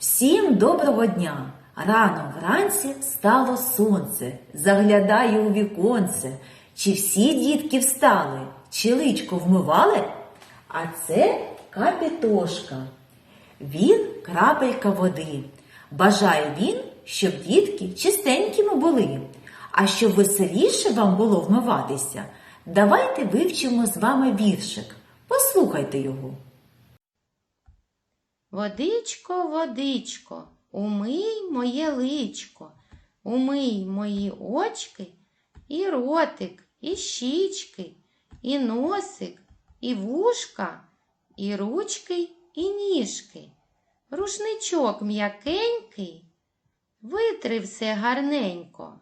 Всім доброго дня! Рано вранці стало сонце, заглядає у віконце. Чи всі дітки встали, чи личко вмивали? А це капітошка. Він крапелька води. Бажає він, щоб дітки чистенькими були. А щоб веселіше вам було вмиватися, давайте вивчимо з вами віршик. Послухайте його. Водичко, водичко, умий моє личко, умий мої очки, і ротик, і щічки, і носик, і вушка, і ручки, і ніжки. Рушничок м'якенький, витри все гарненько.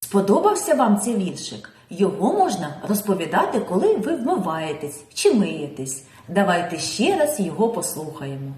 Сподобався вам цей віршик? Його можна розповідати, коли ви вмиваєтесь чи миєтесь. Давайте ще раз його послухаємо.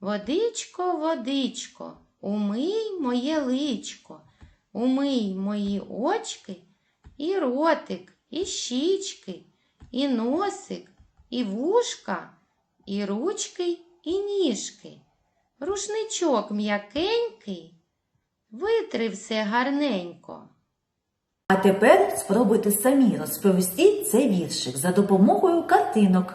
Водичко, водичко, умий моє личко, умий мої очки, і ротик, і щічки, і носик, і вушка, і ручки, і ніжки. Рушничок м'якенький, витри все гарненько. А тепер спробуйте самі розповісти цей віршик за допомогою картинок.